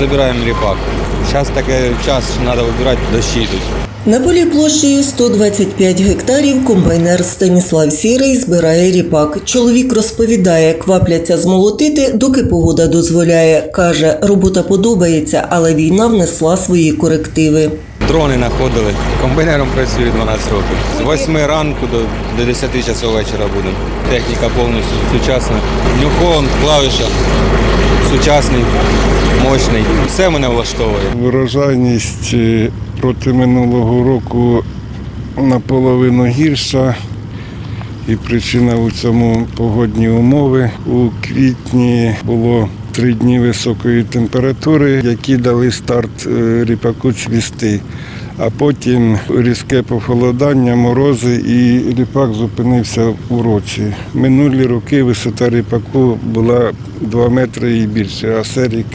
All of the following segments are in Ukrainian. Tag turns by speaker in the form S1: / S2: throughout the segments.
S1: Забираємо ріпак. Зараз таке час, що треба вибирати дощі йдуть.
S2: На полі площею 125 гектарів комбайнер Станіслав Сірий збирає ріпак. Чоловік розповідає, квапляться змолотити, доки погода дозволяє. Каже, робота подобається, але війна внесла свої корективи.
S1: Дрони знаходили. Комбайнером працюю 12 років. З 8 ранку до, до 10 часов вечора будемо. Техніка повністю сучасна. Нюхон, клавіша, сучасний, мощний. Все мене влаштовує.
S3: Врожайність е, проти минулого року наполовину гірша. І причина у цьому погодні умови. У квітні було три дні високої температури, які дали старт е, ріпаку цвісти. А потім різке похолодання, морози і ріпак зупинився у році. Минулі роки висота ріпаку була 2 метри і більше, а це рік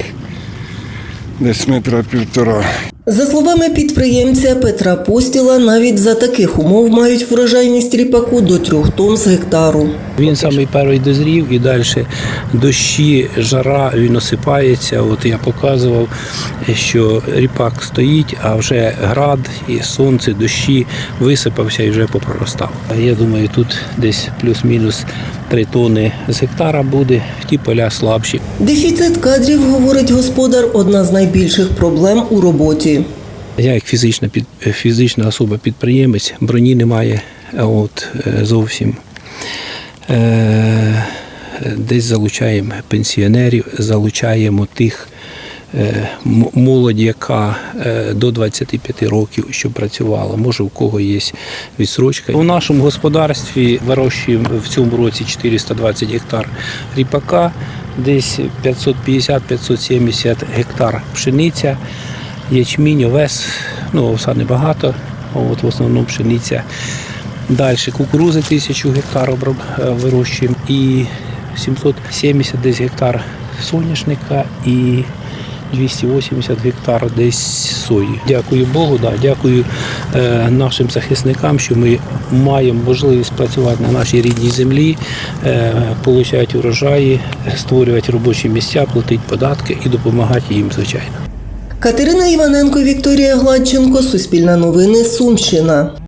S3: десь метра півтора.
S2: За словами підприємця Петра Постіла, навіть за таких умов мають врожайність ріпаку до 3 тонн з гектару.
S4: Він самий перший дозрів і далі дощі, жара, він осипається. От я показував, що ріпак стоїть, а вже град і сонце, дощі висипався і вже попроростав. Я думаю, тут десь плюс-мінус 3 тони з гектара буде, ті поля слабші.
S2: Дефіцит кадрів, говорить господар, одна з найбільших проблем у роботі.
S4: Я як фізична, під, фізична особа підприємець, броні немає от, е, зовсім. Е, десь залучаємо пенсіонерів, залучаємо тих молодь, яка е, до 25 років що працювала. Може, у кого є відсрочка. У нашому господарстві вирощуємо в цьому році 420 гектар ріпака, десь 550-570 гектар пшениця ячмінь, овес, ну овса небагато, от в основному пшениця. Далі кукурузи тисячу гектар е, вирощуємо і 770 десь гектар соняшника і 280 гектар десь сої. Дякую Богу, да, дякую е, нашим захисникам, що ми маємо можливість працювати на нашій рідній землі, е, отримати урожаї, створювати робочі місця, платити податки і допомагати їм, звичайно.
S2: Катерина Іваненко, Вікторія Гладченко, Суспільне новини, Сумщина.